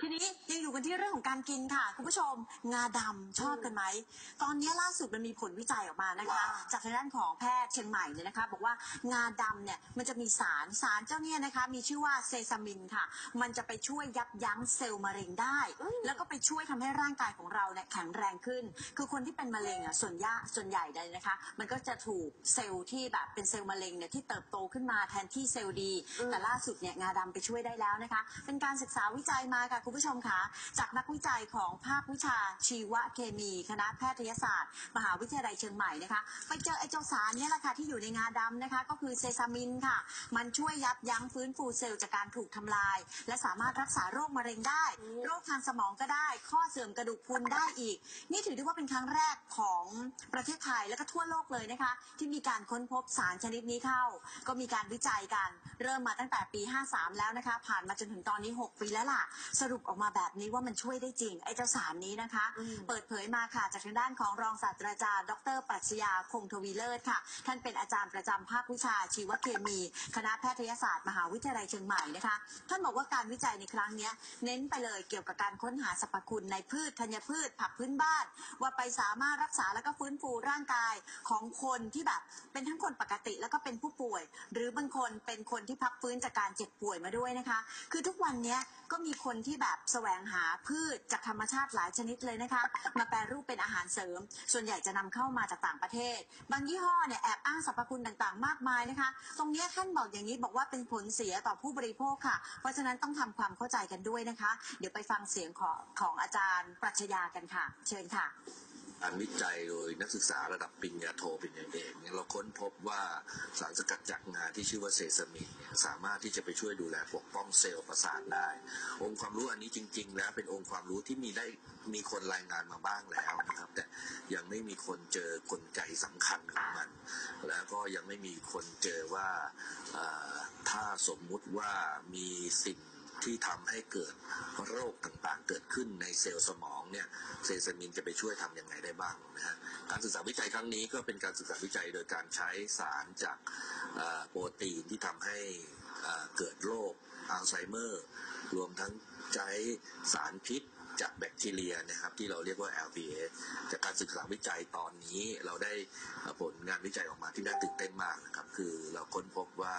ทีนี้ยังอยู่กันที่เรื่องของการกินค่ะ คุณผู้ชม งาดำชอบกันไหม ตอนนี้ล่าสุดมันมีผลวิจัยออกมานะคะว่าจากทางด้านของแพทย์เชียงใหม่เนี่ยนะคะ บอกว่างาดำเนี่ยมันจะมีสารสารเจ้าเนี่ยนะคะ มีชื่อว่าเซซามินค่ะ มันจะไปช่วยยับยั้งเซลล์มะเร็งได้ แล้วก็ไปช่วยทำให้ร่างกายของเราเนี่ยแข็งแรงขึ้น คือคนที่เป็นมะเร็งอะส่วนยาส่วนใหญ่เลยนะคะ มันก็จะถูกเซลล์ที่แบบเป็นเซลล์มะเร็งเนี่ยที่เติบโตขึ้นมาแทนที่เซลล์ดี แต่ล่าสุดเนี่ยงาดำไปช่วยได้แล้วนะคะ เป็นการศึกษาวิจัยมาค่ะคุณผู้ชมคะจากนักวิจัยของภาควิชาชีวเคมี คณะแพทยศาสตร์ มหาวิทยาลัยเชียงใหม่นะคะไปเจอไอ้เจ้าสารเนี่ยแหละค่ะที่อยู่ในงาดำนะคะก็คือเซซามินค่ะ มันช่วยยับยั้งฟื้นฟูเซลล์จากการถูกทำลาย และสามารถรักษาโรคมะเร็งได้ โรคทางสมองก็ได้ ข้อเสื่อมกระดูกพรุนได้อีก นี่ถือได้ว่าเป็นครั้งแรกของประเทศไทยและก็ทั่วโลกเลยนะคะ ที่มีการค้นพบสารชนิดนี้เข้า ก็มีการวิจัยกัน เริ่มมาตั้งแต่ปี 53 แล้วนะคะ ผ่านมาจนถึงตอนนี้ 6 ปีแล้วล่ะสรุปออกมาแบบนี้ว่ามันช่วยได้จริง ไอ้เจ้าสารนี้นะคะ เปิดเผยมาค่ะจากทางด้านของรองศาสตราจารย์ ดรปรัชญาคงทวีเลิศค่ะ ท่านเป็นอาจารย์ประจำภาควิชาชีวเคมี คณะแพทยศาสตร์มหาวิทยาลัยเชียงใหม่นะคะ ท่านบอกว่าการวิจัยในครั้งเนี้ยเน้นไปเลยเกี่ยวกับการค้นหาสรรพคุณในพืชธัญพืช ผักพื้นบ้าน ว่าไปสามารถรักษาแล้วก็ฟื้นฟูร่างกายของคนที่แบบเป็นทั้งคนปกติแล้วก็เป็นผู้ป่วย หรือบางคนเป็นคนที่พักฟื้นจากการเจ็บป่วยมาด้วยนะคะ คือทุกวันเนี้ยก็มีคนที่แบบแสวงหาพืชจากธรรมชาติหลายชนิดเลยนะคะ มาแปรรูปเป็นอาหารเสริม ส่วนใหญ่จะนำเข้ามาจากต่างประเทศ บางยี่ห้อเนี่ยแอบอ้างสรรพคุณต่างๆ มากมายนะคะ ตรงนี้ท่านบอกอย่างนี้บอกว่าเป็นผลเสียต่อผู้บริโภคค่ะ เพราะฉะนั้นต้องทำความเข้าใจกันด้วยนะคะ เดี๋ยวไปฟังเสียงของของอาจารย์ปรัชญากันค่ะ เชิญค่ะ การวิจัยโดยนักศึกษาระดับปริญญาโทปริญญาเอกเนี่ยเราค้นพบว่าสารสกัดจากงาที่ชื่อว่าเซซามินเนี่ยสามารถที่จะไปช่วยดูแลปกป้องเซลล์ประสาทได้ องค์ความรู้อันนี้จริง ๆ แล้วเป็นองค์ความรู้ที่มีได้มีคนรายงานมาบ้างแล้วนะครับ แต่ยังไม่มีคนเจอกลไกสำคัญของมัน แล้วก็ยังไม่มีคนเจอว่าถ้าสมมุติว่ามีสิ่ง ที่ทำให้เกิดโรคต่างๆ เกิดขึ้นในเซลล์สมองเนี่ยเซซามินจะไปช่วยทำยังไงได้บ้างนะฮะการศึกษาวิจัยครั้งนี้ก็เป็นการศึกษาวิจัยโดยการใช้สารจากโปรตีนที่ทำให้เอ่อเกิดโรคอัลไซเมอร์ รวมทั้งใช้สารพิษจากแบคทีเรียนะครับที่เราเรียกว่า LPS จากการศึกษาวิจัยตอนนี้เราได้ผลงานวิจัยออกมาที่น่าตื่นเต้นมากนะครับ คือเราค้นพบว่า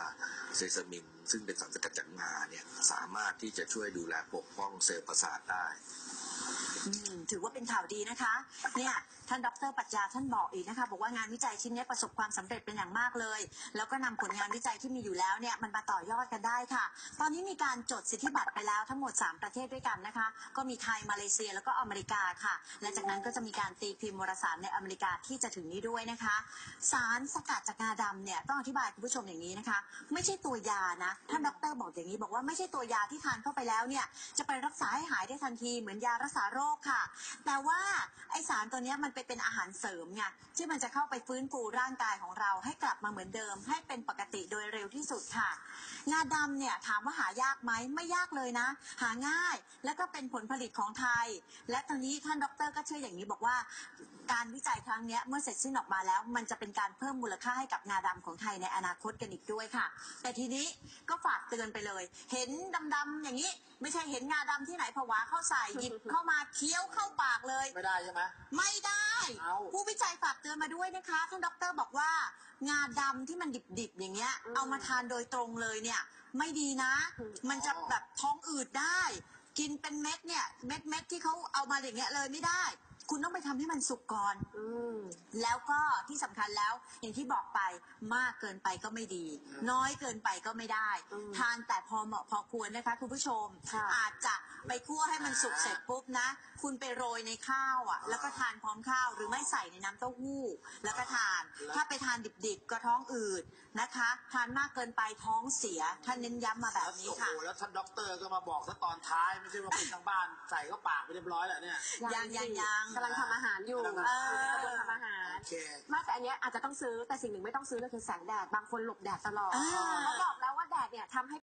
เซซามิน ซึ่งเป็นสารสกัดจากงาเนี่ย สามารถที่จะช่วยดูแลปกป้องเซลล์ประสาทได้อื ถือว่าเป็นข่าวดีนะคะเนี่ยท่านดรปรัชญาท่านบอกอีกนะคะ บอกว่างานวิจัยชิ้นนี้ประสบความสำเร็จเป็นอย่างมากเลย แล้วก็นำผลงานวิจัยที่มีอยู่แล้วเนี่ยมันมาต่อยอดกันได้ค่ะ ตอนนี้มีการจดสิทธิบัตรไปแล้วทั้งหมด 3 ประเทศด้วยกันนะคะ ก็มีไทยมาเลเซียแล้วก็อเมริกาค่ะ และจากนั้นก็จะมีการตีพิมพ์วารสารในอเมริกาที่จะถึงนี้ด้วยนะคะ สารสกัดจากงาดำเนี่ยต้องอธิบายคุณผู้ชมอย่างนี้นะคะ ไม่ใช่ตัวยานะท่านดรบอกอย่างนี้บอกว่าไม่ใช่ตัวยาที่ทานเข้าไปแล้วเนี่ยจะไปรักษาให้หายได้ทันทีเหมือนยารักษาโรคค่ะแต่ว่าไอสารตัวนี้มันไปเป็นอาหารเสริมไงที่มันจะเข้าไปฟื้นฟูร่างกายของเราให้กลับมาเหมือนเดิม ให้เป็นปกติโดยเร็วที่สุดค่ะ งาดำเนี่ยถามว่าหายากไหมไม่ยากเลยนะ หาง่ายและก็เป็นผลผลิตของไทย และตอนนี้ท่านดรก็เชื่ออย่างนี้บอกว่า การวิจัยครั้งนี้เมื่อเสร็จสิ้นออกมาแล้ว มันจะเป็นการเพิ่มมูลค่าให้กับงาดำของไทยในอนาคตกันอีกด้วยค่ะ แต่ทีนี้ก็ฝากเตือนไปเลย เห็นดำๆอย่างนี้ ไม่ใช่เห็นงาดำที่ไหนผวาเข้าใส่หยิบเข้ามาเคี้ยวเข้าปากเลย ไม่ได้ใช่ไหม ไม่ได้ เอ้าผู้วิจัยฝากเตือนมาด้วยนะคะ ท่านดรบอกว่า งาดำที่มันดิบๆอย่างเงี้ยเอามาทานโดยตรงเลยเนี่ย ไม่ดีนะมันจะแบบท้องอืดได้ กินเป็นเม็ดเนี่ย เม็ดเม็ดๆที่เขาเอามาอย่างเงี้ยเลยไม่ได้ คุณต้องไปทำให้มันสุกก่อน อืม แล้วก็ที่สำคัญแล้วอย่างที่บอกไปมากเกินไปก็ไม่ดีน้อยเกินไปก็ไม่ได้ อืมทานแต่พอเหมาะพอควรนะคะคุณผู้ชม ค่ะอาจจะไปคั่วให้มันสุกเสร็จปุ๊บนะคุณไปโรยในข้าวอะ แล้วก็ทานพร้อมข้าวหรือไม่ใส่ในน้ำเต้าหู้ แล้วก็ทาน ถ้าไปทานดิบๆก็ท้องอืดนะคะ ทานมากเกินไปท้องเสียท่านเน้นย้ำมาแบบนี้โอ้โหค่ะแล้วท่านด็อกเตอร์ก็มาบอกซะตอนท้ายไม่ใช่ว่าปิดทั้งบ้านใส่เข้าปากไปเรียบร้อยแล้วเนี่ย ยังยังยังกำลังทำอาหารอยู่กำลังเอทำอกำลังทำอาหาร โอเค ไม่แต่อันเนี้ยอาจจะต้องซื้อแต่สิ่งหนึ่งไม่ต้องซื้อเลยคือแสงแดด บางคนหลบแดดตลอดอ่า เขาบอกแล้วว่าแดดเนี่ยทำให้